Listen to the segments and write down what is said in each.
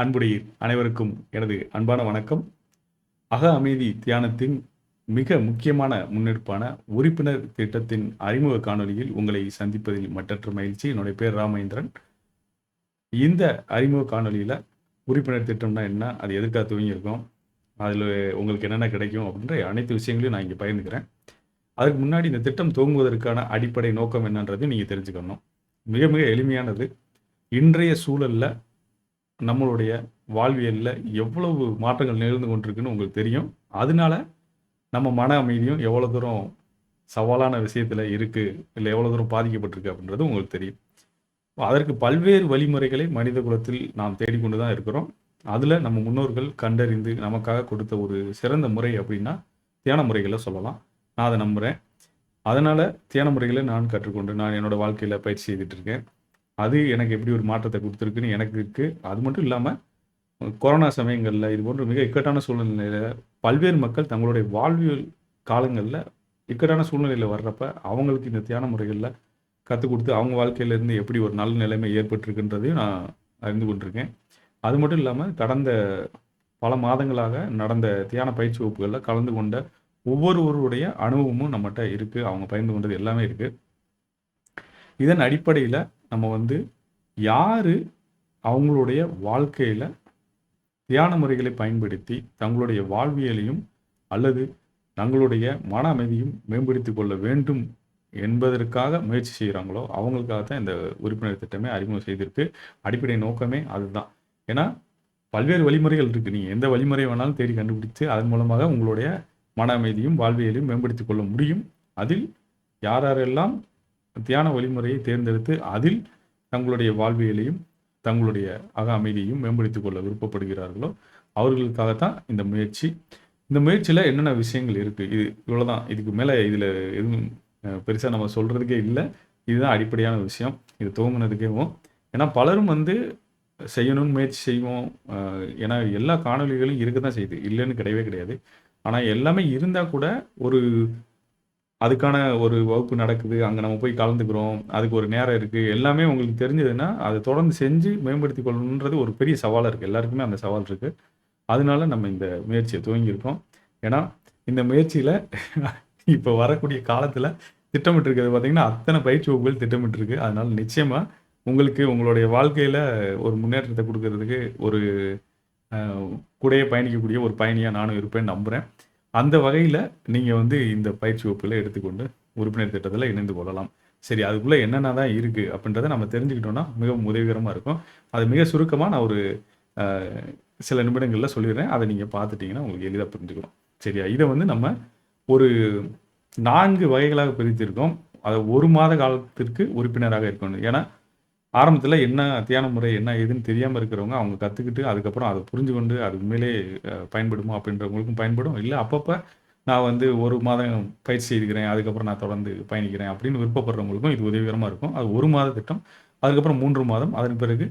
அன்புடையீர் அனைவருக்கும் எனது அன்பான வணக்கம். அக அமைதி தியானத்தின் மிக முக்கியமான முன்னெடுப்பான உறுப்பினர் திட்டத்தின் அறிமுக காணொளியில் உங்களை சந்திப்பதில் மற்றற்ற மகிழ்ச்சி. என்னுடைய பேர் ராமேந்திரன். இந்த அறிமுக காணொலியில் உறுப்பினர் திட்டம்னா என்ன அது எதுக்காக துவங்கியிருக்கோம் அதில் உங்களுக்கு என்னென்ன கிடைக்கும் அப்படின்ற அனைத்து விஷயங்களையும் நான் இங்கே பகிர்ந்துக்கிறேன். அதுக்கு முன்னாடி இந்த திட்டம் துவங்குவதற்கான அடிப்படை நோக்கம் என்னன்றதையும் நீங்கள் தெரிஞ்சுக்கணும். மிக மிக எளிமையானது. இன்றைய சூழலில் நம்மளுடைய வாழ்வியலில் எவ்வளவு மாற்றங்கள் நிகழ்ந்து கொண்டிருக்குன்னு உங்களுக்கு தெரியும். அதனால நம்ம மன அமைதியும் எவ்வளோ தூரம் சவாலான விஷயத்தில் இருக்குது இல்லை எவ்வளோ தூரம் பாதிக்கப்பட்டிருக்கு அப்படின்றது உங்களுக்கு தெரியும். அதற்கு பல்வேறு வழிமுறைகளை மனித குலத்தில் நாம் தேடிக்கொண்டு தான் இருக்கிறோம். அதில் நம்ம முன்னோர்கள் கண்டறிந்து நமக்காக கொடுத்த ஒரு சிறந்த முறை அப்படின்னா தியான முறைகளை சொல்லலாம். நான் அதை நம்புகிறேன் அதனால் தியான முறைகளை நான் கற்றுக்கொண்டு நான் என்னோடய வாழ்க்கையில் பயிற்சி செய்துட்டு இருக்கேன். அது எனக்கு எப்படி ஒரு மாற்றத்தை கொடுத்துருக்குன்னு எனக்கு இருக்குது அது மட்டும் இல்லாமல் கொரோனா சமயங்களில் இது போன்ற மிக இக்கட்டான சூழ்நிலையில் பல்வேறு மக்கள் தங்களுடைய வாழ்வியல் காலங்களில் இக்கட்டான சூழ்நிலையில் வர்றப்ப அவங்களுக்கு இந்த தியான முறைகளில் கற்றுக் கொடுத்து அவங்க வாழ்க்கையிலேருந்து எப்படி ஒரு நல்ல நிலைமை ஏற்பட்டிருக்குன்றதையும் நான் அறிந்து கொண்டிருக்கேன். அது மட்டும் இல்லாமல் கடந்த பல மாதங்களாக நடந்த தியான பயிற்சி வகுப்புகளில் கலந்து கொண்ட ஒவ்வொருவருடைய அனுபவமும் நம்மகிட்ட இருக்குது அவங்க பயந்து கொண்டது எல்லாமே இருக்குது இதன் அடிப்படையில் நம்ம வந்து யார் அவங்களுடைய வாழ்க்கையில் தியான முறைகளை பயன்படுத்தி தங்களுடைய வாழ்வியலையும் அல்லது தங்களுடைய மன அமைதியும் மேம்படுத்தி கொள்ள வேண்டும் என்பதற்காக முயற்சி செய்கிறாங்களோ அவங்களுக்காக தான் இந்த உறுப்பினர் திட்டமே அறிமுகம் செய்திருக்கு. அடிப்படை நோக்கமே அதுதான். ஏன்னா பல்வேறு வழிமுறைகள் இருக்குது நீங்கள் எந்த வழிமுறை வேணாலும் தேடி கண்டுபிடித்து அதன் மூலமாக உங்களுடைய மன அமைதியும் வாழ்வியலையும் மேம்படுத்தி கொள்ள முடியும். அதில் யாரெல்லாம் தியான வழிமுறையை தேர்ந்தெடுத்து அதில் தங்களுடைய வாழ்வியலையும் தங்களுடைய அக அமைதியையும் மேம்படுத்திக் கொள்ள விருப்பப்படுகிறார்களோ அவர்களுக்காகத்தான் இந்த முயற்சி. இந்த முயற்சியில் என்னென்ன விஷயங்கள் இருக்குது இது இவ்வளோதான் இதுக்கு மேலே இதில் எதுவும் பெருசாக நம்ம சொல்கிறதுக்கே இல்லை. இதுதான் அடிப்படையான விஷயம். இது துவங்கினதுக்கேவும் ஏன்னா பலரும் வந்து செய்யணும்னு முயற்சி செய்வோம். ஏன்னா எல்லா காணொலிகளும் இருக்க தான் செய்யுது. இல்லைன்னு கிடையவே கிடையாது. ஆனால் எல்லாமே இருந்தால் கூட ஒரு அதுக்கான ஒரு வகுப்பு நடக்குது அங்கே நம்ம போய் கலந்துக்கிறோம் அதுக்கு ஒரு நேரம் இருக்குது எல்லாமே உங்களுக்கு தெரிஞ்சதுன்னா அதை தொடர்ந்து செஞ்சு மேம்படுத்தி கொள்ளணுன்றது ஒரு பெரிய சவாலாக இருக்குது எல்லாருக்குமே அந்த சவால் இருக்குது அதனால நம்ம இந்த முயற்சியை துவங்கியிருக்கோம். ஏன்னா இந்த முயற்சியில் இப்போ வரக்கூடிய காலத்தில் திட்டமிட்டிருக்கிறது பார்த்தீங்கன்னா அத்தனை பயிற்சி வகுப்புகள் திட்டமிட்டிருக்கு. அதனால் நிச்சயமாக உங்களுக்கு உங்களுடைய வாழ்க்கையில் ஒரு முன்னேற்றத்தை கொடுக்கறதுக்கு ஒரு கூடையே பயணிக்கக்கூடிய ஒரு பயணியாக நானும் இருப்பேன்னு நம்புகிறேன் அந்த வகையில் நீங்கள் வந்து இந்த பயிற்சி வகுப்பில் எடுத்துக்கொண்டு உறுப்பினர் திட்டத்தில் இணைந்து கொள்ளலாம். சரி அதுக்குள்ளே என்னென்ன தான் இருக்குது அப்படின்றத நம்ம தெரிஞ்சுக்கிட்டோம்னா மிகவும் உதவிகரமாக இருக்கும். அது மிக சுருக்கமாக நான் ஒரு சில நிமிடங்களில் சொல்லிடுறேன். அதை நீங்கள் பார்த்துட்டிங்கன்னா உங்களுக்கு எளிதாக புரிஞ்சுக்கணும் சரியா? இதை வந்து நம்ம ஒரு நான்கு வகைகளாக பிரித்திருக்கோம். அதை ஒரு மாத காலத்திற்கு உறுப்பினராக இருக்கணும். ஏன்னா ஆரம்பத்தில் என்ன தியான முறை என்ன ஏதுன்னு தெரியாமல் இருக்கிறவங்க அவங்க கற்றுக்கிட்டு அதுக்கப்புறம் அதை புரிஞ்சு கொண்டு அது உண்மையிலே பயன்படுமா அப்படின்றவங்களுக்கும் பயன்படும். இல்லை அப்பப்போ நான் வந்து ஒரு மாதம் பயிற்சி செய்துக்கிறேன் அதுக்கப்புறம் நான் தொடர்ந்து பயணிக்கிறேன் அப்படின்னு விருப்பப்படுறவங்களுக்கும் இது உதவிகரமாக இருக்கும். அது ஒரு மாத திட்டம் அதுக்கப்புறம் மூன்று மாதம் அதன் பிறகு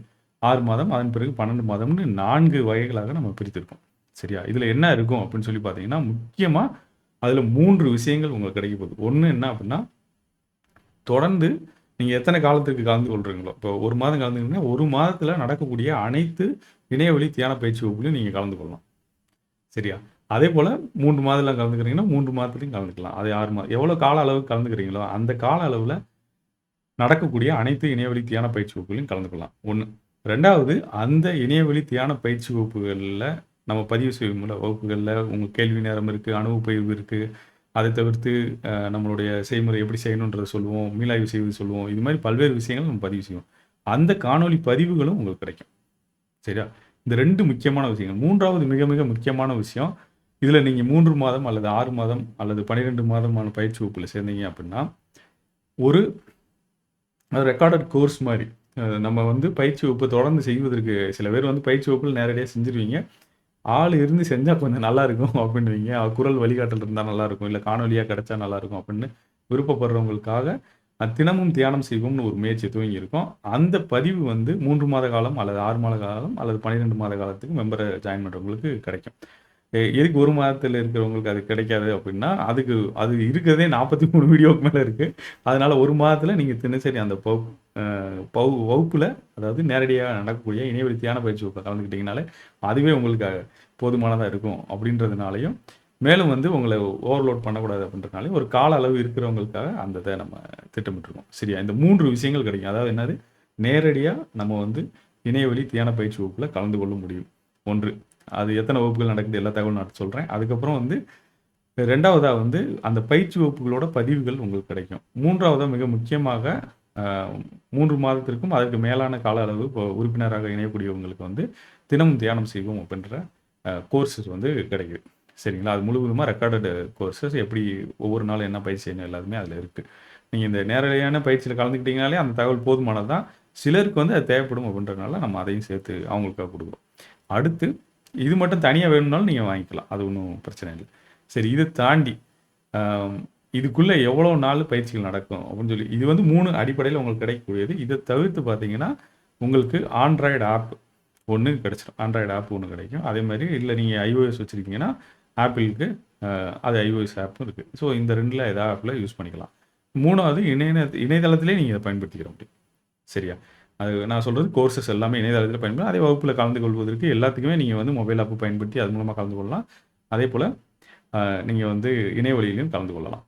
ஆறு மாதம் அதன் பிறகு பன்னெண்டு மாதம்னு நான்கு வகைகளாக நம்ம பிரித்திருக்கோம். சரியா? இதில் என்ன இருக்கும் அப்படின்னு சொல்லி பார்த்தீங்கன்னா முக்கியமாக அதில் மூன்று விஷயங்கள் உங்களுக்கு கிடைக்க போகுது. ஒன்று என்ன அப்படின்னா தொடர்ந்து நீங்கள் எத்தனை காலத்துக்கு கலந்து கொள்றீங்களோ? இப்போ ஒரு மாதம் கலந்துக்கிட்டீங்கன்னா ஒரு மாதத்தில் நடக்கக்கூடிய அனைத்து இணையவழி தியான பயிற்சி வகுப்புலையும் நீங்கள் கலந்து கொள்ளலாம். சரியா? அதே போல் மூன்று மாதத்தில் கலந்துக்கிறீங்கன்னா மூன்று மாதத்துலையும் கலந்துக்கலாம். அது ஆறு மாதம் எவ்வளோ கால அளவுக்கு கலந்துக்கிறீங்களோ அந்த கால அளவில் நடக்கக்கூடிய அனைத்து இணையவழி தியான பயிற்சி வகுப்புகளையும் கலந்துக்கலாம் ஒன்று ரெண்டாவது அந்த இணையவழி தியான பயிற்சி வகுப்புகளில் நம்ம பதிவு செய்யும் வகுப்புகளில் உங்கள் கேள்வி நேரம் இருக்குது அணுவு பயிர்வு இருக்குது அதை தவிர்த்து நம்மளுடைய செய்முறை எப்படி செய்யணுன்றதை சொல்லுவோம் மீளாய்வு செய்வது சொல்லுவோம் இது மாதிரி பல்வேறு விஷயங்கள் நம்ம பதிவு செய்வோம். அந்த காணொலி பதிவுகளும் உங்களுக்கு கிடைக்கும். சரியா? இந்த ரெண்டு முக்கியமான விஷயங்கள். மூன்றாவது மிக மிக முக்கியமான விஷயம் இதில் நீங்கள் மூன்று மாதம் அல்லது ஆறு மாதம் அல்லது பன்னிரெண்டு மாதமான பயிற்சி வகுப்பில் சேர்ந்தீங்க அப்படின்னா ஒரு ரெக்கார்டட் கோர்ஸ் மாதிரி நம்ம வந்து பயிற்சி வகுப்பு தொடர்ந்து செய்வதற்கு சில பேர் வந்து பயிற்சி வகுப்பில் நேரடியாக செஞ்சுருவீங்க. ஆள் இருந்து செஞ்சால் கொஞ்சம் நல்லா இருக்கும் அப்படின்னுவீங்க குரல் வழிகாட்டல் இருந்தால் நல்லாயிருக்கும். இல்லை காணொலியாக கிடைச்சா நல்லாயிருக்கும் அப்படின்னு விருப்பப்படுறவங்களுக்காக தினமும் தியானம் செய்வோம்னு ஒரு முயற்சி துவங்கி அந்த பதிவு வந்து மூன்று மாத காலம் அல்லது ஆறு மாத காலம் அல்லது பன்னிரெண்டு மாத காலத்துக்கு மெம்பரை ஜாயின் பண்ணுறவங்களுக்கு கிடைக்கும். எதுக்கு ஒரு மாதத்தில் இருக்கிறவங்களுக்கு அது கிடைக்காது அப்படின்னா, அதுக்கு அது இருக்கிறதே நாற்பத்தி மூணு வீடியோக்கு மேலே இருக்குது அதனால் ஒரு மாதத்தில் நீங்கள் தினசரி அந்த பவு பவு வகுப்பில் அதாவது நேரடியாக நடக்கக்கூடிய இணையவழி தியான பயிற்சி வகுப்பில் கலந்துக்கிட்டீங்கனாலே, அதுவே உங்களுக்கு போதுமானதாக இருக்கும் அப்படின்றதுனாலையும் மேலும் வந்து உங்களை ஓவர்லோட் பண்ணக்கூடாது அப்படின்றதுனாலயும், ஒரு கால அளவு இருக்கிறவங்களுக்காக அந்த இதை நம்ம திட்டமிட்டுருக்கோம். சரியா? இந்த மூன்று விஷயங்கள் கிடைக்கும். அதாவது என்னது? நேரடியாக நம்ம வந்து இணையவழி தியான பயிற்சி வகுப்பில் கலந்து கொள்ள முடியும். ஒன்று அது எத்தனை வகுப்புகள் நடக்குது எல்லா தகவலும் நான் சொல்கிறேன் அதுக்கப்புறம் வந்து ரெண்டாவதாக வந்து அந்த பயிற்சி வகுப்புகளோட பதிவுகள் உங்களுக்கு கிடைக்கும். மூன்றாவதாக மிக முக்கியமாக மூன்று மாதத்திற்கும் அதற்கு மேலான கால அளவு இப்போ உறுப்பினராக இணையக்கூடியவங்களுக்கு வந்து தினமும் தியானம் செய்வோம் அப்படின்ற கோர்சஸ் கோர்ஸஸ் வந்து கிடைக்குது. சரிங்களா? அது முழுவதுமாக ரெக்கார்டு கோர்ஸஸ் எப்படி ஒவ்வொரு நாளும் என்ன பயிற்சி செய்யணும் எல்லாமே அதில் இருக்குது நீங்கள் இந்த நேரடியான பயிற்சியில் கலந்துக்கிட்டீங்கனாலே அந்த தகவல் போதுமானது தான். சிலருக்கு வந்து அது தேவைப்படும் அப்படின்றதுனால நம்ம அதையும் சேர்த்து அவங்களுக்காக கொடுக்குறோம் அடுத்து இது மட்டும் தனியாக வேணும்னாலும் நீங்கள் வாங்கிக்கலாம். அது ஒன்றும் பிரச்சனை இல்லை சரி இதை தாண்டி இதுக்குள்ளே எவ்வளோ நாள் பயிற்சிகள் நடக்கும் அப்படின்னு சொல்லி இது வந்து மூணு அடிப்படையில் உங்களுக்கு கிடைக்கக்கூடியது. இதை தவிர்த்து பார்த்தீங்கன்னா, உங்களுக்கு ஆண்ட்ராய்டு ஆப் ஒன்று கிடச்சிடும் ஆண்ட்ராய்டு ஆப் ஒன்று கிடைக்கும். அதே மாதிரி இல்லை நீங்கள் ஐஓஎஸ் வச்சிருக்கீங்கன்னா, ஆப்பிளுக்கு அது ஐஓஎஸ் ஆப்பும் இருக்குது ஸோ இந்த ரெண்டில் ஏதாவது ஆப்பில் யூஸ் பண்ணிக்கலாம். மூணாவது இணைய இணையதளத்திலே நீங்கள் இதை பயன்படுத்திக்கிற முடியும். சரியா? அது நான் சொல்கிறது கோர்சஸ் எல்லாமே இணையதளத்தில் பயன்படும். அதே வகுப்பில் கலந்து கொள்வதற்கு எல்லாத்துக்குமே நீங்கள் வந்து மொபைல் ஆப்பு பயன்படுத்தி அது மூலமாக கலந்து கொள்ளலாம். அதே போல் நீங்கள் வந்து இணையவழியிலும் கலந்து கொள்ளலாம்.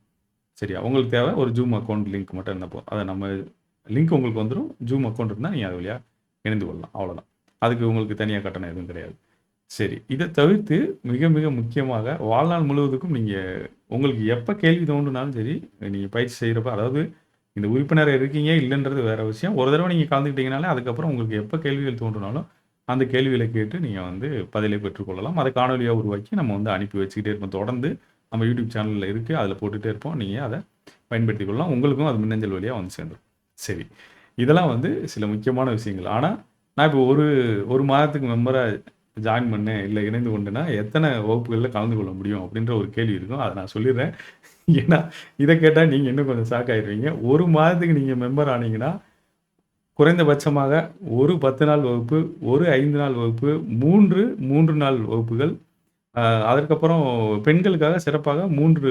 சரியா? உங்களுக்கு தேவை ஒரு ஜூம் அக்கவுண்ட் லிங்க் மட்டும் இருந்தப்போ போதும். நம்ம லிங்க் உங்களுக்கு வந்துடும் ஜூம் அக்கௌண்ட் இருந்தால் நீங்கள் அது வழியாக இணைந்து கொள்ளலாம். அவ்வளோதான். அதுக்கு உங்களுக்கு தனியாக கட்டணம் எதுவும் கிடையாது. சரி. இதை தவிர்த்து மிக மிக முக்கியமாக வாழ்நாள் முழுவதுக்கும் நீங்கள் உங்களுக்கு எப்போ கேள்வி தோன்றுனாலும் சரி, நீங்கள் பயிற்சி செய்கிறப்ப அதாவது இந்த உறுப்பினர் இருக்கீங்க இல்லைன்றது வேற விஷயம். ஒரு தடவை நீங்கள் கலந்துக்கிட்டீங்கனாலே, அதுக்கப்புறம் உங்களுக்கு எப்போ கேள்விகள் தோன்றினாலும் அந்த கேள்விகளை கேட்டு நீங்கள் வந்து பதிலை பெற்றுக்கொள்ளலாம். அதை காணொலியாக உருவாக்கி நம்ம வந்து அனுப்பி வச்சுக்கிட்டே இருப்போம். தொடர்ந்து நம்ம யூடியூப் சேனலில் இருக்குது அதில் போட்டுகிட்டே இருப்போம். நீங்கள் அதை பயன்படுத்தி கொள்ளலாம். உங்களுக்கும் அது மின்னஞ்சல் வழியாக வந்து சேர்ந்துடும் சரி. இதெல்லாம் வந்து சில முக்கியமான விஷயங்கள். ஆனால் நான் இப்போ ஒரு ஒரு மாதத்துக்கு மெம்பராக ஜாயின் பண்ணேன், இல்லை இணைந்து கொண்டேன்னா, எத்தனை வகுப்புகளில் கலந்து கொள்ள முடியும் அப்படின்ற ஒரு கேள்வி இருக்கும். அதை நான் சொல்லிடுறேன் ஏன்னா, இதை கேட்டால் நீங்கள் இன்னும் கொஞ்சம் ஷாக் ஆகிடுவீங்க ஒரு மாதத்துக்கு நீங்கள் மெம்பர் ஆனீங்கன்னா, குறைந்தபட்சமாக ஒரு 10 நாள் வகுப்பு, ஒரு ஐந்து நாள் வகுப்பு, 3 3 நாள் வகுப்புகள், அதற்கப்புறம் பெண்களுக்காக சிறப்பாக மூன்று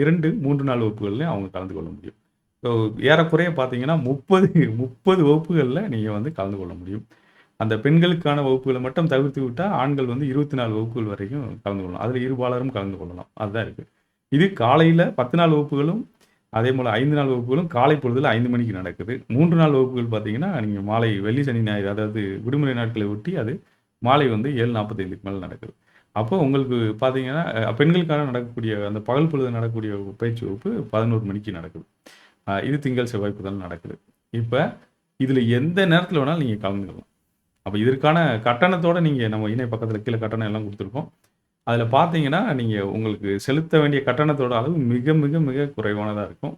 இரண்டு மூன்று நாள் வகுப்புகள்லையும் அவங்க கலந்து கொள்ள முடியும். ஸோ ஏறக்குறைய பார்த்தீங்கன்னா, முப்பது முப்பது வகுப்புகளில் நீங்கள் வந்து கலந்து கொள்ள முடியும். அந்த பெண்களுக்கான வகுப்புகளை மட்டும் தவிர்த்து விட்டால் ஆண்கள் வந்து 24 வகுப்புகள் வரைக்கும் கலந்து கொள்ளலாம். அதில் இருபாலரும் கலந்து கொள்ளலாம். அதுதான் இருக்குது இது காலையில் பத்து நாள் வகுப்புகளும், அதே போல் ஐந்து நாள் வகுப்புகளும் காலை பொழுதுல ஐந்து மணிக்கு நடக்குது. மூன்று நாள் வகுப்புகள் பார்த்தீங்கன்னா, நீங்கள் மாலை வெள்ளி, சனி, ஞாயிறு அதாவது விடுமுறை நாட்களை ஒட்டி அது மாலை வந்து ஏழு நாற்பத்தைந்துக்கு மேலே நடக்குது. அப்போ உங்களுக்கு பார்த்தீங்கன்னா, பெண்களுக்காக நடக்கக்கூடிய அந்த பகல் பொழுது நடக்கக்கூடிய பயிற்சி வகுப்பு 11 மணிக்கு நடக்குது. இது திங்கள், செவ்வாய், புதன் நடக்குது. இப்போ இதில் எந்த நேரத்தில் வேணாலும் நீங்கள் கலந்துக்கலாம். அப்போ இதற்கான கட்டணத்தோடு நீங்கள் நம்ம இணைய பக்கத்தில் கீழே கட்டணம் எல்லாம் கொடுத்துருக்கோம் அதில் பார்த்தீங்கன்னா, நீங்கள் உங்களுக்கு செலுத்த வேண்டிய கட்டணத்தோட அளவு மிக மிக மிக குறைவானதாக இருக்கும்.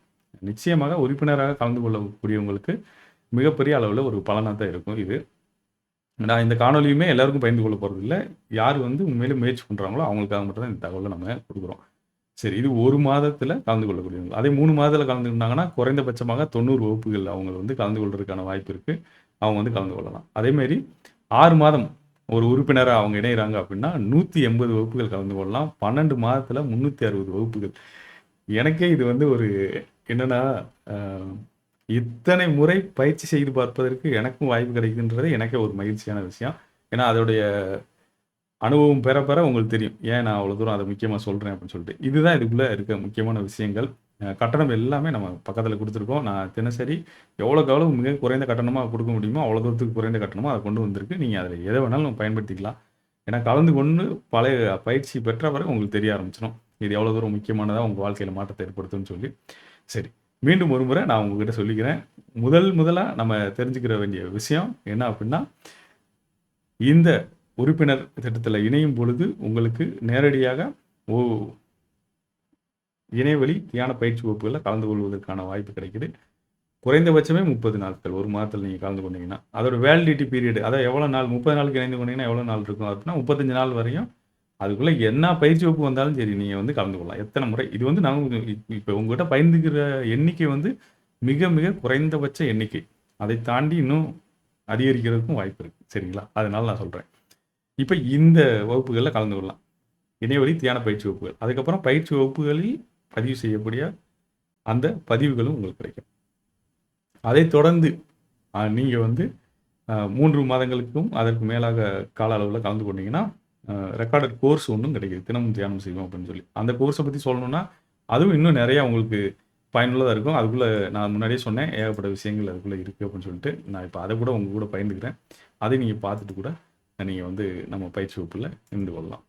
நிச்சயமாக உறுப்பினராக கலந்து கொள்ளக்கூடியவங்களுக்கு மிகப்பெரிய அளவில் ஒரு பலனாக தான் இருக்கும் இது. நான் இந்த காணொலியுமே எல்லாருக்கும் பகிர்ந்து கொள்ள போகிறது இல்லை யார் வந்து உண்மையிலே முயற்சி பண்ணுறாங்களோ அவங்களுக்காக மட்டும் தான் இந்த தகவலை நம்ம கொடுக்குறோம் சரி இது ஒரு மாதத்தில் கலந்து கொள்ளக்கூடியவங்க. அதே மூணு மாதத்தில் கலந்துக்கிட்டாங்கன்னா, குறைந்தபட்சமாக 90 வகுப்புகள் அவங்க வந்து கலந்து கொள்றதுக்கான வாய்ப்பு இருக்குது அவங்க வந்து கலந்து கொள்ளலாம். அதேமாரி ஆறு மாதம் ஒரு உறுப்பினராக அவங்க இணைகிறாங்க அப்படின்னா, 180 வகுப்புகள் கலந்து கொள்ளலாம். பன்னெண்டு மாதத்தில் முந்நூற்றி அறுபது வகுப்புகள். எனக்கே இது வந்து ஒரு என்னென்னா இத்தனை முறை பயிற்சி செய்து பார்ப்பதற்கு எனக்கும் வாய்ப்பு கிடைக்குன்றது எனக்கே ஒரு மகிழ்ச்சியான விஷயம். ஏன்னா, அதோடைய அனுபவம் பெற பெற உங்களுக்கு தெரியும். ஏன் நான் அவ்வளோ தூரம் அதை முக்கியமாக சொல்கிறேன் அப்படின்னு சொல்லிட்டு. இதுதான் இதுக்குள்ளே இருக்க முக்கியமான விஷயங்கள். கட்டணம் எல்லாமே நம்ம பக்கத்தில் கொடுத்துருக்கோம் நான் தினசரி எவ்வளோக்கு எவ்வளோ மிக குறைந்த கட்டணமாக கொடுக்க முடியுமோ, அவ்வளோ தூரத்துக்கு குறைந்த கட்டணமாக அதை கொண்டு வந்திருக்கு. நீங்கள் அதில் எதை வேணாலும் பயன்படுத்திக்கலாம். ஏன்னா கலந்து கொண்டு பழைய பயிற்சி பெற்ற பிறகு உங்களுக்கு தெரிய ஆரம்பிச்சிடும் இது எவ்வளோ தூரம் முக்கியமானதாக உங்கள் வாழ்க்கையில் மாற்றத்தை ஏற்படுத்தும்னு சொல்லி. சரி. மீண்டும் ஒரு முறை நான் உங்ககிட்ட சொல்லிக்கிறேன். முதல் முதலாக நம்ம தெரிஞ்சுக்கிற வேண்டிய விஷயம் என்ன அப்படின்னா, இந்த உறுப்பினர் திட்டத்தில் இணையும் பொழுது உங்களுக்கு நேரடியாக ஓ இணையவழி தியான பயிற்சி வகுப்புகளில் கலந்து கொள்வதற்கான வாய்ப்பு கிடைக்குது. குறைந்தபட்சமே 30 நாட்கள். ஒரு மாதத்தில் நீங்கள் கலந்து கொண்டீங்கன்னா. அதோட வேலிடிட்டி பீரியட் அதாவது எவ்வளோ நாள் 30 நாளுக்கு இணைந்து கொண்டீங்கன்னா எவ்வளோ நாள் இருக்கும் அப்படின்னா, 35 நாள் வரையும் அதுக்குள்ளே என்ன பயிற்சி வகுப்பு வந்தாலும் சரி, நீங்கள் வந்து கலந்து கொள்ளலாம். எத்தனை முறை இது வந்து நான் இப்போ உங்கள்கிட்ட பயந்துக்கிற எண்ணிக்கை வந்து மிக மிக குறைந்தபட்ச எண்ணிக்கை. அதை தாண்டி இன்னும் அதிகரிக்கிறதுக்கும் வாய்ப்பு இருக்குது சரிங்களா? அதனால நான் சொல்கிறேன் இப்போ இந்த வகுப்புகளில் கலந்து கொள்ளலாம். இணையவழி தியான பயிற்சி வகுப்புகள் அதுக்கப்புறம் பயிற்சி வகுப்புகளில் பதிவு செய்யக்கூடிய அந்த பதிவுகளும் உங்களுக்கு கிடைக்கும். அதைத் தொடர்ந்து நீங்கள் வந்து மூன்று மாதங்களுக்கும் அதற்கு மேலாக கால அளவில் கலந்து கொண்டீங்கன்னா ரெக்கார்டட் கோர்ஸ் ஒன்றும் கிடைக்குது தினமும் தியானம் செய்வோம் அப்படின்னு சொல்லி. அந்த கோர்ஸை பற்றி சொல்லணும்னா அதுவும் இன்னும் நிறையா உங்களுக்கு பயனுள்ளதாக இருக்கும். அதுக்குள்ளே நான் முன்னாடியே சொன்னேன் ஏகப்பட்ட விஷயங்கள் அதுக்குள்ளே இருக்குது அப்படின்னு சொல்லிட்டு நான் இப்போ அதை கூட உங்கள் கூட பயந்துக்கிறேன் அதை நீங்கள் பார்த்துட்டு கூட நீங்கள் வந்து நம்ம பயிற்சி வகுப்பில் இருந்து கொள்ளலாம்.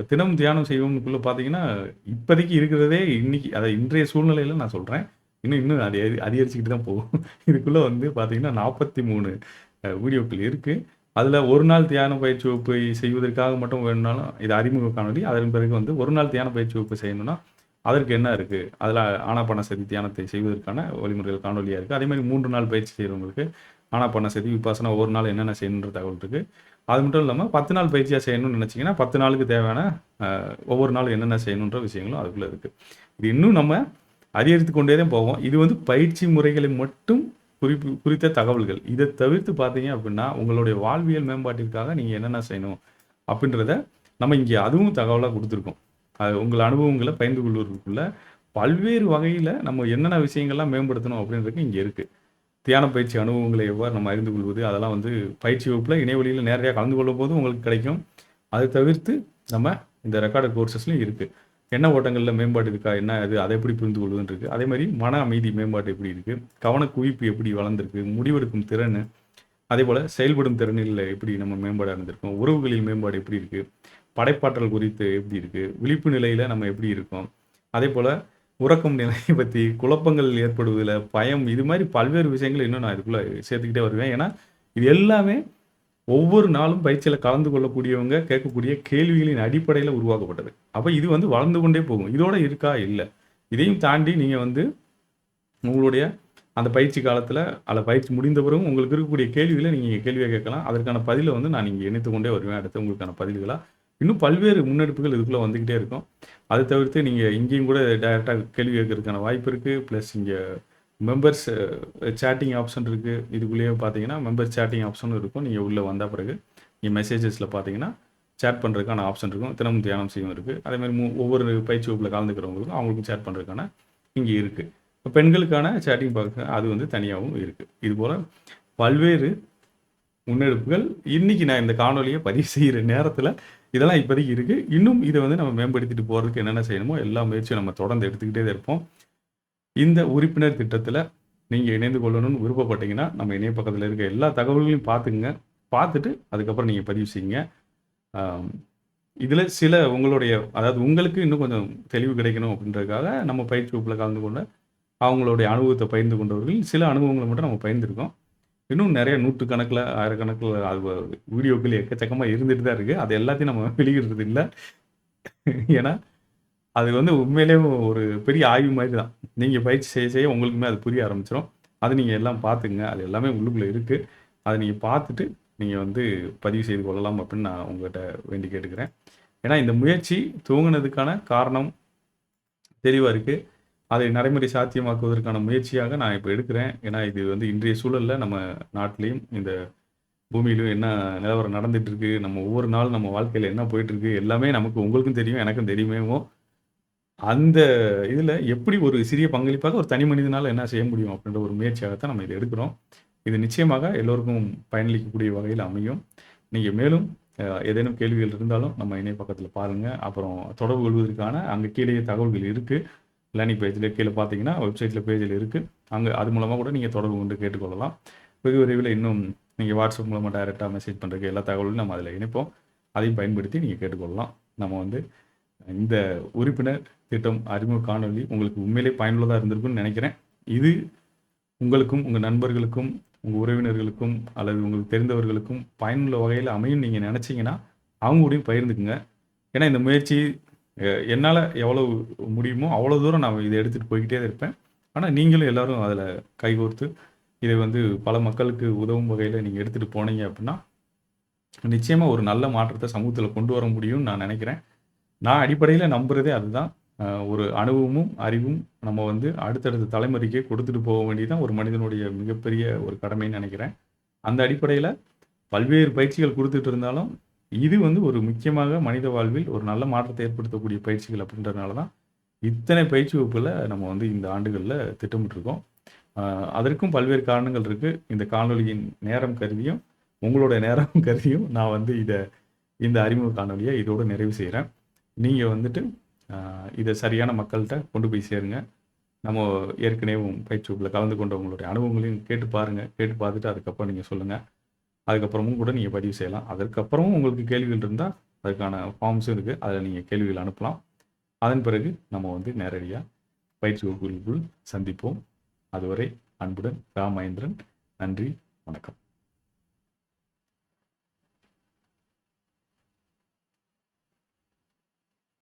இப்போ தினம் தியானம் செய்வோம்னுக்குள்ளே பார்த்தீங்கன்னா இப்போதைக்கு இருக்கிறதே இன்னைக்கு அதை இன்றைய சூழ்நிலையில் நான் சொல்கிறேன் இன்னும் இன்னும் அது அதி- அதிகரிச்சுக்கிட்டு தான் போகும். இதுக்குள்ளே வந்து பார்த்தீங்கன்னா நாற்பத்தி மூணு வீடியோக்கள் இருக்குது அதில் ஒரு நாள் தியான பயிற்சி வகுப்பு செய்வதற்காக மட்டும் வேணும்னாலும் இது அறிமுக காணொலி அதன் பிறகு வந்து ஒரு நாள் தியான பயிற்சி வகுப்பு செய்யணும்னா அதற்கு என்ன இருக்குது அதில் ஆனாபான சதி தியானத்தை செய்வதற்கான வழிமுறைகள் காணொலியாக இருக்குது அதே மாதிரி மூன்று நாள் பயிற்சி செய்கிறவங்களுக்கு ஆனாபான சதி விபாசனா ஒரு நாள் என்னென்ன செய்யணுன்ற தகவல் இருக்குது அது மட்டும் இல்லாமல் பத்து நாள் பயிற்சியாக செய்யணும்னு நினச்சிங்கன்னா பத்து நாளுக்கு தேவையான ஒவ்வொரு நாள் என்னென்ன செய்யணுன்ற விஷயங்களும் அதுக்குள்ளே இருக்குது இது இன்னும் நம்ம அதிகரித்து கொண்டே தான் போவோம் இது வந்து பயிற்சி முறைகளை மட்டும் குறிப்பு குறித்த தகவல்கள். இதை தவிர்த்து பார்த்தீங்க அப்படின்னா உங்களுடைய வாழ்வியல் மேம்பாட்டிற்காக நீங்கள் என்னென்ன செய்யணும் அப்படின்றத நம்ம இங்கே அதுவும் தகவலாக கொடுத்துருக்கோம். அது உங்கள் அனுபவங்களை பகிர்ந்து கொள்வதற்குள்ள பல்வேறு வகையில் நம்ம என்னென்ன விஷயங்கள்லாம் மேம்படுத்தணும் அப்படின்றது இங்கே இருக்குது தியான பயிற்சி அனுபவங்களை எவ்வாறு நம்ம அறிந்து கொள்வது அதெல்லாம் வந்து பயிற்சி வகுப்பில் இணையவழியில் நேரடியாக கலந்து கொள்ளும் போதும் உங்களுக்கு கிடைக்கும். அதை தவிர்த்து நம்ம இந்த ரெக்கார்டு கோர்சஸ்லையும் இருக்குது என்ன ஓட்டங்களில் மேம்பாடு இருக்கா? என்ன அது? அதை எப்படி புரிந்து கொள்வதுன்னு இருக்குது அதே மாதிரி மன அமைதி மேம்பாடு எப்படி இருக்குது கவன குவிப்பு எப்படி வளர்ந்துருக்கு? முடிவெடுக்கும் திறன். அதே போல் செயல்படும் திறனில் எப்படி நம்ம மேம்பாடு அடைந்திருக்கோம் உறவுகளில் மேம்பாடு எப்படி இருக்குது படைப்பாற்றல் குறித்து எப்படி இருக்குது விழிப்பு நிலையில் நம்ம எப்படி இருக்கோம்? அதே போல் உறக்கம் நிலையை பற்றி குழப்பங்கள் ஏற்படுவதில் பயம் இது மாதிரி பல்வேறு விஷயங்கள் இன்னும் நான் இதுக்குள்ளே சேர்த்துக்கிட்டே வருவேன். ஏன்னா இது எல்லாமே ஒவ்வொரு நாளும் பயிற்சியில் கலந்து கொள்ளக்கூடியவங்க கேட்கக்கூடிய கேள்விகளின் அடிப்படையில் உருவாக்கப்பட்டது. அப்போ இது வந்து வளர்ந்து கொண்டே போகும். இதோட இருக்கா? இல்லை. இதையும் தாண்டி நீங்கள் வந்து உங்களுடைய அந்த பயிற்சி காலத்தில் அல்ல பயிற்சி முடிந்த பிறகு உங்களுக்கு இருக்கக்கூடிய கேள்விகளை நீங்கள் கேள்வியை கேட்கலாம். அதற்கான பதிலை வந்து நான் நீங்கள் இணைத்து கொண்டே வருவேன். அடுத்து உங்களுக்கான பதில்களாக இன்னும் பல்வேறு முன்னெடுப்புகள் இதுக்குள்ளே வந்துக்கிட்டே இருக்கும். அதை தவிர்த்து நீங்கள் இங்கேயும் கூட டைரெக்டாக கேள்வி கேட்கறதுக்கான வாய்ப்பு இருக்குது ப்ளஸ் இங்கே மெம்பர்ஸ் சேட்டிங் ஆப்ஷன் இருக்குது இதுக்குள்ளேயே பார்த்தீங்கன்னா மெம்பர்ஸ் சேட்டிங் ஆப்ஷனும் இருக்கும். நீங்கள் உள்ளே வந்த பிறகு நீங்கள் மெசேஜஸில் பார்த்தீங்கன்னா சேட் பண்ணுறதுக்கான ஆப்ஷன் இருக்கும். தினமும் தியானம் செய்யும் இருக்குது அதேமாதிரி மூ- ஒவ்வொரு பயிற்சி வகுப்பில் கலந்துக்கிறவங்களுக்கும் அவங்களுக்கும் சேட் பண்ணுறதுக்கான இங்கே இருக்குது இப்போ பெண்களுக்கான சேட்டிங் பார்க்க அது வந்து தனியாகவும் இருக்குது இது போல் பல்வேறு முன்னெடுப்புகள் இன்னைக்கு நான் இந்த காணொலியை பதிவு செய்கிற நேரத்தில் இதெல்லாம் இப்போதைக்கு இருக்குது இன்னும் இதை வந்து நம்ம மேம்படுத்திட்டு போகிறதுக்கு என்னென்ன செய்யணுமோ எல்லா முயற்சியும் நம்ம தொடர்ந்து எடுத்துக்கிட்டே தான் இருப்போம். இந்த உறுப்பினர் திட்டத்தில் நீங்கள் இணைந்து கொள்ளணும்னு விருப்பப்பட்டீங்கன்னா நம்ம இணைய பக்கத்தில் இருக்க எல்லா தகவல்களையும் பார்த்துக்குங்க. பார்த்துட்டு அதுக்கப்புறம் நீங்கள் பதிவு செய்யுங்க. இதில் சில உங்களுடைய அதாவது உங்களுக்கு இன்னும் கொஞ்சம் தெளிவு கிடைக்கணும் அப்படின்றதுக்காக நம்ம பயிற்சி வகுப்பில் கலந்து கொண்ட அவங்களுடைய அனுபவத்தை பகிர்ந்து கொண்டவர்கள் சில அனுபவங்களை மட்டும் நம்ம பகிர்ந்துருக்கோம். இன்னும் நிறைய நூற்றுக்கணக்கில் ஆயிரக்கணக்கில் அது வீடியோக்கள் எக்கச்சக்கமாக இருந்துட்டு தான் இருக்குது அது எல்லாத்தையும் நம்ம வெளியிடுறது இல்லை. ஏன்னா அது வந்து உண்மையிலேயே ஒரு பெரிய ஆய்வு மாதிரி தான். நீங்கள் பயிற்சி செய்ய செய்ய உங்களுக்குமே அது புரிய ஆரம்பிச்சிடும் அது நீங்கள் எல்லாம் பார்த்துங்க. அது எல்லாமே உள்ளுக்குள்ளே இருக்குது அதை நீங்கள் பார்த்துட்டு நீங்கள் வந்து பதிவு செய்து கொள்ளலாம் அப்படின்னு நான் உங்கள்கிட்ட வேண்டி கேட்டுக்கிறேன். ஏன்னா இந்த முயற்சி துவங்கினதுக்கான காரணம் தெளிவாக இருக்குது அதை நடைமுறை சாத்தியமாக்குவதற்கான முயற்சியாக நான் இப்போ எடுக்கிறேன். ஏன்னா இது வந்து இன்றைய சூழலில் நம்ம நாட்டிலையும் இந்த பூமியிலும் என்ன நிலவரம் நடந்துட்டு இருக்கு நம்ம ஒவ்வொரு நாளும் நம்ம வாழ்க்கையில் என்ன போயிட்டு இருக்கு எல்லாமே நமக்கு உங்களுக்கும் தெரியும் எனக்கும் தெரியுமேவோ அந்த இதில் எப்படி ஒரு சிறிய பங்களிப்பாக ஒரு தனி மனிதனால் என்ன செய்ய முடியும் அப்படின்ற ஒரு முயற்சியாகத்தான் நம்ம இதை எடுக்கிறோம். இது நிச்சயமாக எல்லோருக்கும் பயனளிக்கக்கூடிய வகையில் அமையும். நீங்கள் மேலும் ஏதேனும் கேள்விகள் இருந்தாலும் நம்ம இணைய பக்கத்தில் பாருங்கள் அப்புறம் தொடர்பு கொள்வதற்கான அங்கே கீழே தகவல்கள் இருக்குது லேர்னிங் பேஜில் கீழே பார்த்தீங்கன்னா வெப்சைட்டில் பேஜில் இருக்குது அங்கே அது மூலமாக கூட நீங்கள் தொடர்பு கொண்டு கேட்டுக்கொள்ளலாம். வெகு விரைவில் இன்னும் நீங்கள் வாட்ஸ்அப் மூலமாக டைரெக்டாக மெசேஜ் பண்ணுறதுக்கு எல்லா தகவலும் நம்ம அதில் இணைப்போம். அதையும் பயன்படுத்தி நீங்கள் கேட்டுக்கொள்ளலாம். நம்ம வந்து இந்த உறுப்பினர் திட்டம் அறிமுக காணொலி உங்களுக்கு உண்மையிலே பயனுள்ளதாக இருந்திருக்குன்னு நினைக்கிறேன். இது உங்களுக்கும் உங்கள் நண்பர்களுக்கும் உங்கள் உறவினர்களுக்கும் அல்லது உங்களுக்கு தெரிந்தவர்களுக்கும் பயனுள்ள வகையில் அமையும் நீங்கள் நினச்சிங்கன்னா அவங்க கூடயும் பகிர்ந்துக்குங்க. ஏன்னா இந்த முயற்சி என்னால் எவ்வளோ முடியுமோ அவ்வளோ தூரம் நான் இதை எடுத்துகிட்டு போய்கிட்டே தான் இருப்பேன். ஆனால் நீங்களும் எல்லோரும் அதில் கைகோர்த்து இதை வந்து பல மக்களுக்கு உதவும் வகையில் நீங்கள் எடுத்துகிட்டு போனீங்க அப்படின்னா நிச்சயமாக ஒரு நல்ல மாற்றத்தை சமூகத்தில் கொண்டு வர முடியும்னு நான் நினைக்கிறேன். நான் அடிப்படையில் நம்புகிறதே அதுதான். ஒரு அனுபவமும் அறிவும் நம்ம வந்து அடுத்தடுத்த தலைமுறைக்கே கொடுத்துட்டு போக வேண்டியதான் ஒரு மனிதனுடைய மிகப்பெரிய ஒரு கடமைன்னு நினைக்கிறேன். அந்த அடிப்படையில் பல்வேறு பயிற்சிகள் கொடுத்துட்டு இருந்தாலும் இது வந்து ஒரு முக்கியமாக மனித வாழ்வில் ஒரு நல்ல மாற்றத்தை ஏற்படுத்தக்கூடிய பயிற்சிகள் அப்படின்றதுனால தான் இத்தனை பயிற்சி வகுப்பில் நம்ம வந்து இந்த ஆண்டுகளில் திட்டமிட்டிருக்கோம். அதற்கும் பல்வேறு காரணங்கள் இருக்குது இந்த காணொலியின் நேரம் கருதியும், உங்களோட நேரம் கருதியும் நான் வந்து இதை இந்த அறிமுக காணொலியை இதோட நிறைவு செய்கிறேன் நீங்கள் வந்துட்டு இதை சரியான மக்கள்கிட்ட கொண்டு போய் சேருங்க. நம்ம ஏற்கனவே பயிற்சி வகுப்பில் கலந்து கொண்டவங்களுடைய அனுபவங்களையும் கேட்டு பாருங்கள் கேட்டு பார்த்துட்டு அதுக்கப்புறம் நீங்கள் சொல்லுங்கள் அதுக்கப்புறமும் கூட நீங்கள் பதிவு செய்யலாம். அதற்கப்புறமும் உங்களுக்கு கேள்விகள் இருந்தால் அதுக்கான ஃபார்ம்ஸும் இருக்குது அதில் நீங்கள் கேள்விகள் அனுப்பலாம். அதன் பிறகு நம்ம வந்து நேரடியாக பயிற்சி வகுப்புகளுக்குள் சந்திப்போம். அதுவரை அன்புடன் ராமேந்திரன் நன்றி, வணக்கம்.